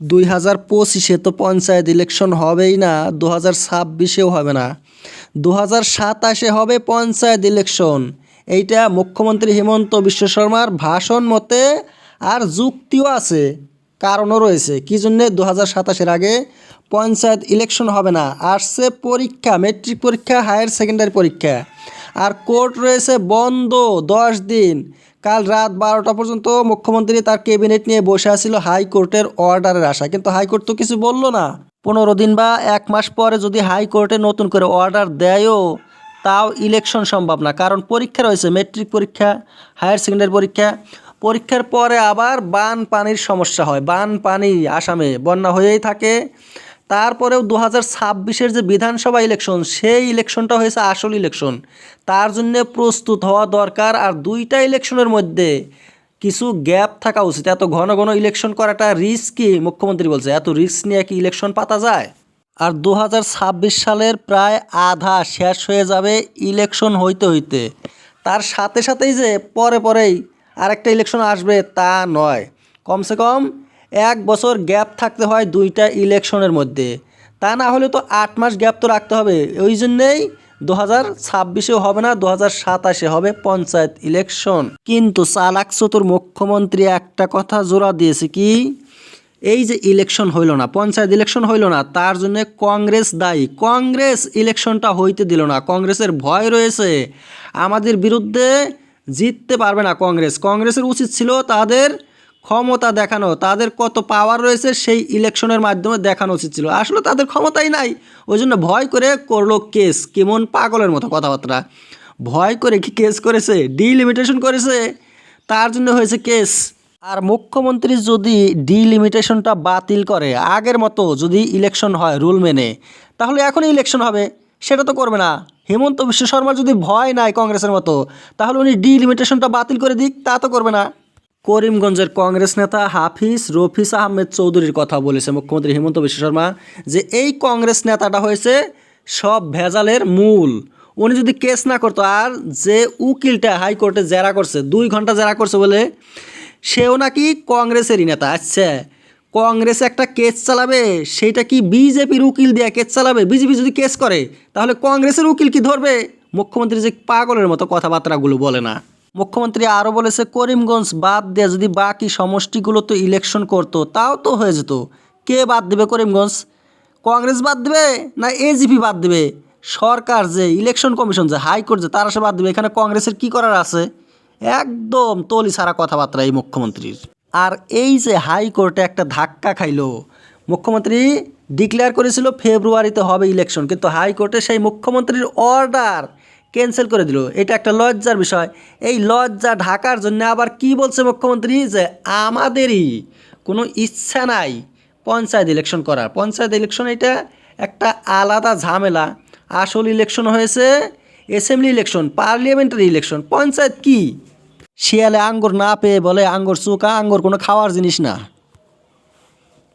দুই হাজার পঁচিশে তো পঞ্চায়েত ইলেকশন হবেই না দু হাজার ছাব্বিশেও হবে না। দু হাজার সাতাশে হবে পঞ্চায়েত ইলেকশন। এইটা মুখ্যমন্ত্রী হিমন্ত বিশ্ব শর্মার ভাষণ মতে আর যুক্তিও আছে, কারণও রয়েছে। কী জন্যে? দু হাজার সাতাশের আগে পঞ্চায়েত ইলেকশন হবে না। আসছে পরীক্ষা, মেট্রিক পরীক্ষা, হায়ার সেকেন্ডারি পরীক্ষা। আর কোর্ট রয়েছে বন্ধ, দশ দিন। কাল রাত বারোটা পর্যন্ত মুখ্যমন্ত্রী তার ক্যাবিনেট নিয়ে বসে আছিল হাইকোর্টের অর্ডারের আশা কিন্তু হাইকোর্ট তো কিছু বলল না। পনেরো দিন বা এক মাস পরে যদি হাইকোর্টে নতুন করে অর্ডার দেয়ও, তাও ইলেকশন সম্ভব না। কারণ পরীক্ষা রয়েছে, মেট্রিক পরীক্ষা, হায়ার সেকেন্ডারি পরীক্ষা। পরীক্ষার পরে আবার বান পানির সমস্যা হয়। বান পানি আসামে বন্যা হয়েই থাকে। তারপরেও দু হাজার ছাব্বিশের যে বিধানসভা ইলেকশন, সেই ইলেকশনটা হয়েছে আসল ইলেকশন। তার জন্য প্রস্তুত হওয়া দরকার আর দুইটা ইলেকশনের মধ্যে কিছু গ্যাপ থাকা উচিত। এত ঘন ঘন ইলেকশন করাটা রিস্কই মুখ্যমন্ত্রী বলছে। এত রিস্ক নিয়ে কি ইলেকশন পাতা যায়? আর দু হাজার ছাব্বিশ সালের প্রায় আধা শেষ হয়ে যাবে ইলেকশন হইতে হইতে। তার সাথে সাথেই যে পরে পরেই আরেকটা ইলেকশন আসবে তা নয়। কমসে কম এক বছর গ্যাপ থাকতে হয় দুইটা ইলেকশনের মধ্যে। তা না হলে তো আট মাস গ্যাপ তো রাখতে হবে। ওই জন্যেই দু হাজার ছাব্বিশেও হবে না, দু হাজার সাতাশে হবে পঞ্চায়েত ইলেকশন। কিন্তু চালাক চতুর মুখ্যমন্ত্রী একটা কথা জোড়া দিয়েছে কি? এই যে ইলেকশন হইল না, পঞ্চায়েত ইলেকশন হইল না, তার জন্য কংগ্রেস দায়ী। কংগ্রেস ইলেকশনটা হইতে দিল না, কংগ্রেসের ভয় রয়েছে। আমাদের বিরুদ্ধে জিততে পারবে না কংগ্রেস। কংগ্রেসের উচিত ছিল তাদের ক্ষমতা দেখানো, তাদের কত পাওয়ার রয়েছে সেই ইলেকশনের মাধ্যমে দেখানো উচিত ছিল। আসলে তাদের ক্ষমতাই নাই। ওই জন্য ভয় করে করল কেস, কেমন পাগলের মতো কথাবার্তা। ভয় করে কি কেস করেছে? ডিলিমিটেশন করেছে। তার জন্য হয়েছে কেস। আর মুখ্যমন্ত্রী যদি ডিলিমিটেশনটা বাতিল করে, আগের মতো যদি ইলেকশন হয় রুল মেনে, তাহলে এখনই ইলেকশন হবে। সেটা তো করবে না। হেমন্ত বিশ্ব শর্মার যদি ভয় নাই কংগ্রেসের মতো, তাহলে উনি ডিলিমিটেশনটা বাতিল করে দিক, তা তো করবে না। করিমগঞ্জের কংগ্রেস নেতা হাফিজ রফিস আহমেদ চৌধুরীর কথা বলেছে মুখ্যমন্ত্রী হিমন্ত বিশ্ব শর্মা যে এই কংগ্রেস নেতাটা হয়েছে সব ভেজালের মূল। উনি যদি কেস না করতো, আর যে উকিলটা হাইকোর্টে জেরা করছে, দুই ঘণ্টা জেরা করছে বলে, সেও নাকি কংগ্রেসেরই নেতা। আচ্ছা কংগ্রেস একটা কেস চালাবে, সেইটা কি বিজেপির উকিল দিয়ে কেস চালাবে? বিজেপি যদি কেস করে, তাহলে কংগ্রেসের উকিল কি ধরবে? মুখ্যমন্ত্রী যে পাগলের মতো কথাবার্তাগুলো বলে না। মুখ্যমন্ত্রী আরও বলেছে, করিমগঞ্জ বাদ দিয়ে যদি বাকি সমষ্টিগুলো তো ইলেকশন করতো, তাও তো হয়ে যেত। কে বাদ দেবে করিমগঞ্জ? কংগ্রেস বাদ দেবে না এজিপি বাদ দেবে? সরকার যে ইলেকশন কমিশন যে হাইকোর্ট যে তারা সে বাদ দেবে, এখানে কংগ্রেসের কি করার আছে? একদম তলি ছাড়া কথাবার্তা এই মুখ্যমন্ত্রীর। আর এই যে হাইকোর্টে একটা ধাক্কা খাইলো, মুখ্যমন্ত্রী ডিক্লেয়ার করেছিল, ফেব্রুয়ারিতে হবে ইলেকশন কিন্তু হাইকোর্টে সেই মুখ্যমন্ত্রীর অর্ডার ক্যান্সেল করে দিল। এটা একটা লজ্জার বিষয়। এই লজ্জা ঢাকার জন্য আবার কি বলছে মুখ্যমন্ত্রী? যে আমাদেরই কোনো ইচ্ছা নাই পঞ্চায়েত ইলেকশন করার। পঞ্চায়েত ইলেকশন এটা একটা আলাদা ঝামেলা। আসল ইলেকশন হয়েছে assembly election, parliamentary election. Panchayat কি? শিয়ালে আঙ্গুর না পেয়ে বলে আঙ্গুর চুকা, আঙ্গুর কোনো খাওয়ার জিনিস না।